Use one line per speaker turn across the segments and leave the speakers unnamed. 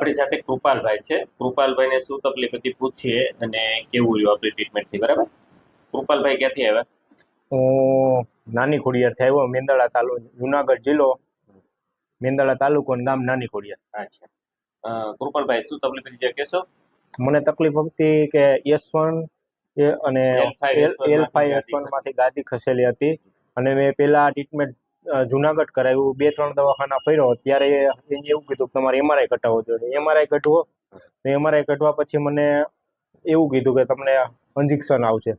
આપણી સાથે કૃપાલભાઈ છે. કૃપાલભાઈને શું તકલીફ હતી પૂછીએ અને કેવું રહ્યું આપણી ટ્રીટમેન્ટથી બરાબર? કૃપાલભાઈ ક્યાંથી આવ્યા?
હું નાની ખોડિયારથી આવ્યો મેંદરડા તાલુકો જુનાગઢ જિલ્લો મેંદરડા તાલુકો ગામ નાની ખોડિયાર.
અચ્છા. કૃપાલભાઈ શું તકલીફ હતી જે કહેશો
મને તકલીફ હતી કે એસ વન અને એલ ફાઈવ એસ વનમાંથી ગાદી ખસેલી હતી. અને મેં પેલા ટ્રીટમેન્ટ જુનાગઢ કરાવ્યું બે ત્રણ દવાખાના ફર્યો ત્યારે એને એવું કીધું કે તમારે એમઆરઆઈ કટાવવો જોઈએ. એમઆરઆઈ કઢવો એમઆરઆઈ કટવા પછી મને એવું કીધું કે તમને ઇન્જેક્શન આવશે.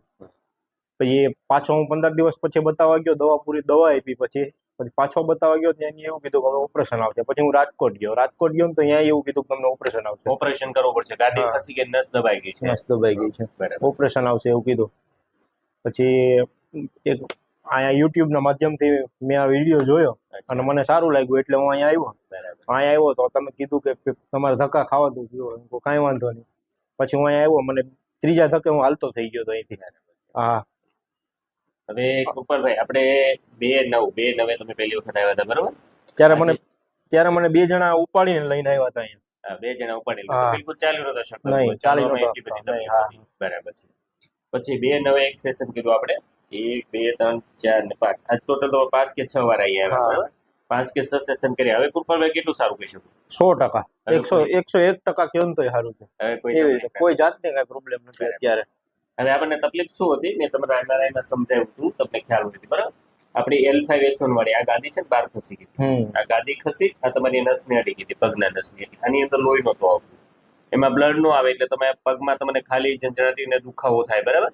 પછી એ પાછો હું પંદર દિવસ પછી બતાવવા ગયો દવા પૂરી દવા આપી પછી પછી પાછો બતાવવા ગયો ત્યાં એને એવું કીધું કે હવે ઓપરેશન આવશે. પછી હું રાજકોટ ગયો. રાજકોટ ગયો ને તો ત્યાં એવું કીધું કે તમને ઓપરેશન આવશે.
ઓપરેશન કરવું પડશે. ગાદી
હા.
ખસી ગઈ નસ દબાઈ ગઈ છે.
નસ દબાઈ ગઈ છે. ઓપરેશન આવશે એવું કીધું. પછી એક અહીંયા યુટ્યુબના માધ્યમથી મેં આ વીડિયો જોયો અને મને સારું લાગ્યું એટલે હું અહીંયા આવ્યો. અહીંયા આવ્યો તો તમે કીધું કે તમારે ધક્કા ખાવા દઉં પીવો કાંઈ વાંધો નહીં. પછી હું અહીંયા આવ્યો મને ત્રીજા ધક્કે હું હાલતો થઈ ગયો તો અહીંથી. હા.
હવે કુપરભાઈ આપણે બે નવ બે નવે તમે પહેલી વખત આવ્યા હતા બરાબર?
ત્યારે મને ત્યારે મને બે જણા ઉપાડીને લઈને આવ્યા હતા અહીંયા.
બે જણા ઉપાડી બિલકુલ ચાલી શકતો
નહીં, ચાલી.
હતી. બરાબર છે. પછી બે નવે એક સેશન કીધું આપણે. એક બે ત્રણ ચાર ને પાંચ. આજ ટોટલ તો પાંચ કે છ વાર અહીંયા આવ્યા પાંચ કે છ સેશન કર્યા. હવે કૃપાલભાઈ કેટલું સારું કહી શકું?
સો ટકા. એકસો એકસો એક ટકા કેવું ને સારું છે.
હવે કોઈ
જાતની કાંઈ પ્રોબ્લેમ નથી અત્યારે.
હવે આપણને તકલીફ શું હતી? મેં તમારા એમઆરઆઈમાં સમજાવ્યું હતું. તમને ખ્યાલ હોય બરાબર? આપણી એલ ફાઈવ એસ વન વાળી આ ગાદી છે ને બહાર ખસી ગઈ. આ ગાદી ખસી આ તમારી નસની અડી ગઈ હતી પગના નસની આની અંદર લોહી નહોતો આવતું. એમાં બ્લડ નો આવે એટલે તમે પગમાં તમને ખાલી ઝંઝણાટી ને દુખાવો થાય. બરાબર?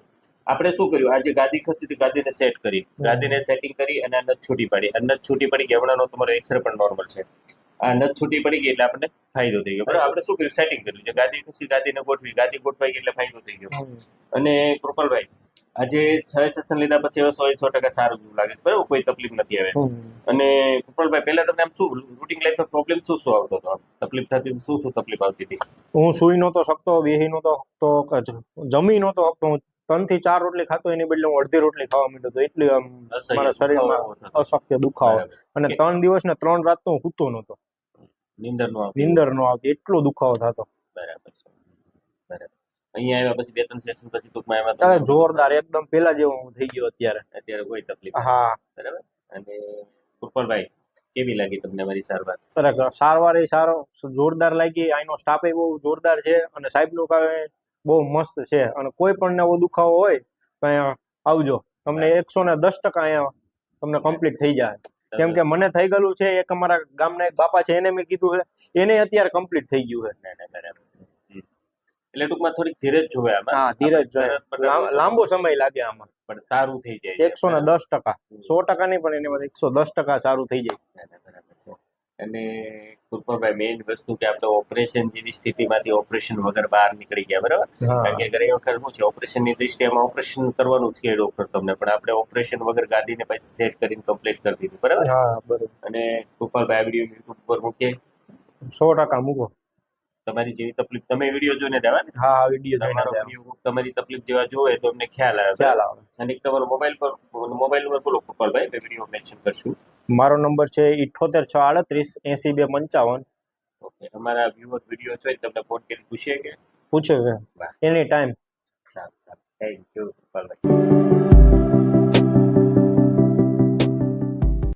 આપણે શું કર્યું? આ જે ગાદી ખસી હતી ગાદીને સેટ કરી. ગાદીને સેટિંગ કરી અને આ નથ છૂટી પડી. આ નથ છૂટી પડી ગેવડાનો તમારો એક્સરે પણ નોર્મલ છે. આ નથ છૂટી પડી ગઈ એટલે આપણને ફાયદો થઈ ગયો. બરાબર? આપણે શું કર્યું? સેટિંગ કર્યું. જે ગાદી ખસી ગાદીને ગોઠવી. ગાદી ગોઠવાઈ ગઈ એટલે ફાયદો થઈ ગયો. અને કૃપાલભાઈ આજે છ સેશન લીધા પછી હવે સો સો ટકા સારું લાગે છે. બરાબર? કોઈ તકલીફ નથી
આવે.
અને કૃપાલભાઈ પહેલા તમને આમ શું રૂટિંગ લાઈફમાં પ્રોબ્લેમ શું શું આવતો હતો? તકલીફ થતી શું શું તકલીફ આવતી હતી?
હું સુઈ નહોતો શકતો બેહી નહોતો શકતો જમી નહોતો શકતો ત્રણથી ચાર રોટલી ખાતો એની બદલે હું અડધી રોટલી ખાવા માંડ્યો તો એટલી આમ મારા શરીરમાં અશક્ય દુખાવો. અને ત્રણ દિવસ ને ત્રણ રાત તો હું સૂતો નહોતો.
નીંદર નો
નીંદર નો આવતી. એટલો દુખાવો થતો.
બરાબર છે. બરાબર. અહીંયા આવ્યા પછી બે ત્રણ સેશન પછી ટૂંકમાં આવ્યા
ત્યારે જોરદાર. એકદમ પેલા જેવો હું થઈ ગયો અત્યારે.
અત્યારે કોઈ તકલીફ
હા.
બરાબર? અને કૃપાલભાઈ કેવી લાગી તમને મારી સારવાર
ત્યારે સારવાર એ સારો જોરદાર લાગી. આઈનો સ્ટાફ એ બહુ જોરદાર છે. અને સાહેબનું કામ એ બહુ મસ્ત છે. અને કોઈ પણ એવો દુખાવો હોય તો અહીંયા આવજો. તમને એકસો ને દસ ટકા અહીંયા તમને કમ્પ્લીટ થઈ જાય. કેમ કે મને થઈ ગયેલું છે એક અમારા ગામના એક બાપા છે એને મેં કીધું છે એને અત્યારે કમ્પ્લીટ થઈ ગયું છે.
એટલે ટૂંકમાં થોડીક ધીરજ જોવે
હા ધીરજ લાં- લાંબો સમય લાગે આમાં.
પણ સારું થઈ જાય
એકસો ને દસ ટકા. સો ટકા નહીં પણ એની એકસો દસ ટકા સારું થઈ જાય.
અને કૃપાભાઈ મેઇન વસ્તુ કે આપણે ઓપરેશન જેવી સ્થિતિમાંથી ઓપરેશન વગર બહાર નીકળી ગયા બરાબર? કારણ કે ઘણી વખત શું છે ઓપરેશનની દૃષ્ટિએ ઓપરેશન કરવાનું જ કે ડોક્ટર તમને પણ આપણે ઓપરેશન વગર ગાદીને પછી સેટ કરીને કમ્પ્લીટ કરી દીધું બરાબર? અને કૃપાલભાઈ આ વીડિયો યુટ્યુબ પર મૂકે.
સો ટકા મૂકો.
તમારી જેવી તકલીફ તમે વીડિયો જોઈને દેવા ને.
હા વીડિયો
તમારો વીડિયો તમારી તકલીફ જેવા જોવે તો અમને ખ્યાલ આવે
ખ્યાલ આવે.
અને તમારો મોબાઈલ પર મોબાઈલ નંબર બોલો કૃપાલભાઈ મેં વીડિયો મેન્શન કરશું.
મારો નંબર છે ઇઠોતેર છ આડત્રીસ એસી બે પંચાવન.
ઓકે અમારા વ્યુઅર વીડિયો જોઈ તમને ફોન કરી પૂછે કે?
પૂછે
કે.
એની ટાઈમ
સારું સારું. Thank you